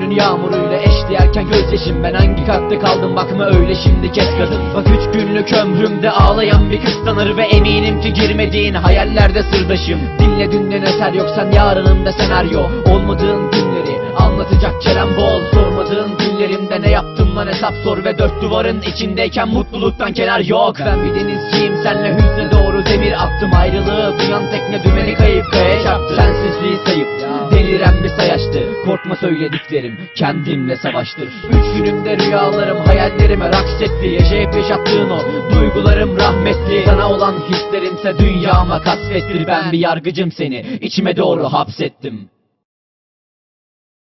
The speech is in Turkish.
yağmuruyla eşdeğerken gözyaşım. Ben hangi katta kaldım? Bakma öyle şimdi kes kadın Bak üç günlük ömrümde ağlayan bir kız tanır Ve eminim ki girmediğin hayallerde sırdaşım. Dinle dünden eser yok sen yarınında senaryo. Olmadığın günleri anlatacak çelem bol. Sormadığın günlerimde ne yaptım lan hesap sor Ve dört duvarın içindeyken mutluluktan kenar yok. Ben bir denizciyim senle hüzne doğru demir attım. Ayrılığı duyan tekne dümeni kayıp kaya bir sayaçtı Korkma söylediklerim kendimle savaştır. Üç günümde rüyalarım hayallerime raksetti Yaşayıp yaşattığın o duygularım rahmetli. Sana olan hislerimse dünyama kasvettir Ben bir yargıcım seni içime doğru hapsettim